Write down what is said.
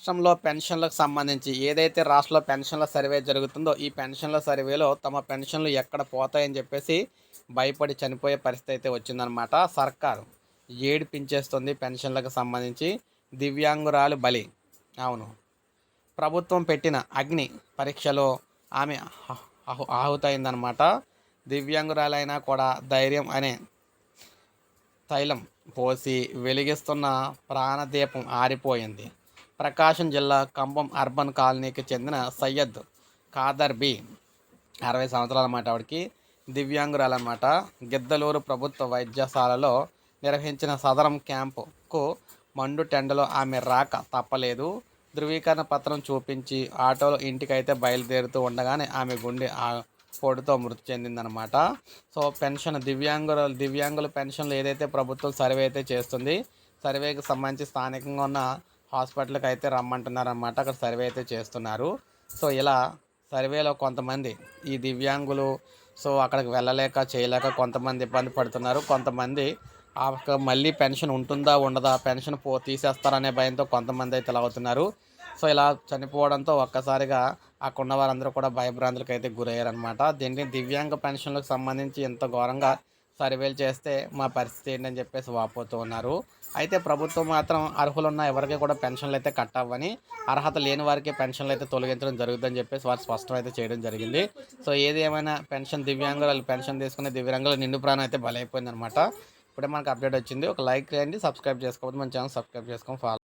రాష్ట్రంలో పెన్షన్లకు సంబంధించి ఏదైతే రాష్ట్రంలో పెన్షన్ల సర్వే జరుగుతుందో ఈ పెన్షన్ల సర్వేలో తమ పెన్షన్లు ఎక్కడ పోతాయని చెప్పేసి భయపడి చనిపోయే పరిస్థితి అయితే వచ్చిందనమాట సర్కారు ఏడిపించేస్తుంది పెన్షన్లకు సంబంధించి దివ్యాంగురాలు బలి. అవును. ప్రభుత్వం పెట్టిన అగ్ని పరీక్షలో ఆమె ఆహు- ఆహు ఆహుతైందనమాట దివ్యాంగురాలైనా కూడా ధైర్యం అనే తైలం పోసి వెలిగిస్తున్న ప్రాణదీపం ఆరిపోయింది. ప్రకాశం జిల్లా కంబం అర్బన్ కాలనీకి చెందిన సయ్యద్ ఖాదర్ బి. అరవై సంవత్సరాల మాట ఆవిడకి దివ్యాంగురాలన్నమాట. గిద్దలూరు ప్రభుత్వ వైద్యశాలలో నిర్వహించిన సదరం క్యాంపుకు మండు టెండలో ఆమె రాక తప్పలేదు. ధృవీకరణ పత్రం చూపించి ఆటోలో ఇంటికైతే బయలుదేరుతూ ఉండగానే ఆమె గుండె ఆ- పోటుతో మృతి చెందిందనమాట సో పెన్షన్ దివ్యాంగుల దివ్యాంగుల పెన్షన్లు ఏదైతే ప్రభుత్వం సర్వే అయితే చేస్తుంది సర్వేకి సంబంధించి స్థానికంగా ఉన్న హాస్పిటల్కి అయితే రమ్మంటున్నారన్నమాట. అక్కడ సర్వే అయితే చేస్తున్నారు. సో ఇలా సర్వేలో కొంతమంది ఈ దివ్యాంగులు సో అక్కడికి వెళ్ళలేక చేయలేక కొంతమంది ఇబ్బంది పడుతున్నారు. కొంతమంది ఆ మళ్ళీ పెన్షన్ ఉంటుందా ఉండదా పెన్షన్ పో తీసేస్తారనే భయంతో కొంతమంది అయితే ఇలా అవుతున్నారు. సో ఇలా చనిపోవడంతో ఒక్కసారిగా అక్కడ ఉన్న వారందరూ కూడా భయభ్రాంతులకు అయితే గురయ్యారనమాట దీన్ని దివ్యాంగ పెన్షన్లకు సంబంధించి ఎంత ఘోరంగా సర్వేలు చేస్తే మా పరిస్థితి ఏంటని చెప్పేసి వాపోతూ ఉన్నారు. అయితే ప్రభుత్వం మాత్రం అర్హులున్న ఎవరికి కూడా పెన్షన్లు అయితే కట్ అవ్వని అర్హత లేని వారికి పెన్షన్లు అయితే తొలగించడం జరుగుతుందని చెప్పేసి వారు స్పష్టం అయితే చేయడం జరిగింది. సో ఏది ఏమైనా పెన్షన్ దివ్యాంగులు పెన్షన్ తీసుకునే దివ్యాంగుల నిండు ప్రాణం అయితే బలైపోయింది అనమాట ఇప్పుడే మనకు అప్డేట్ వచ్చింది. ఒక లైక్ చేయండి సబ్స్క్రైబ్ చేసుకోకపోతే మన ఛానల్ సబ్స్క్రైబ్ చేసుకొని ఫాలో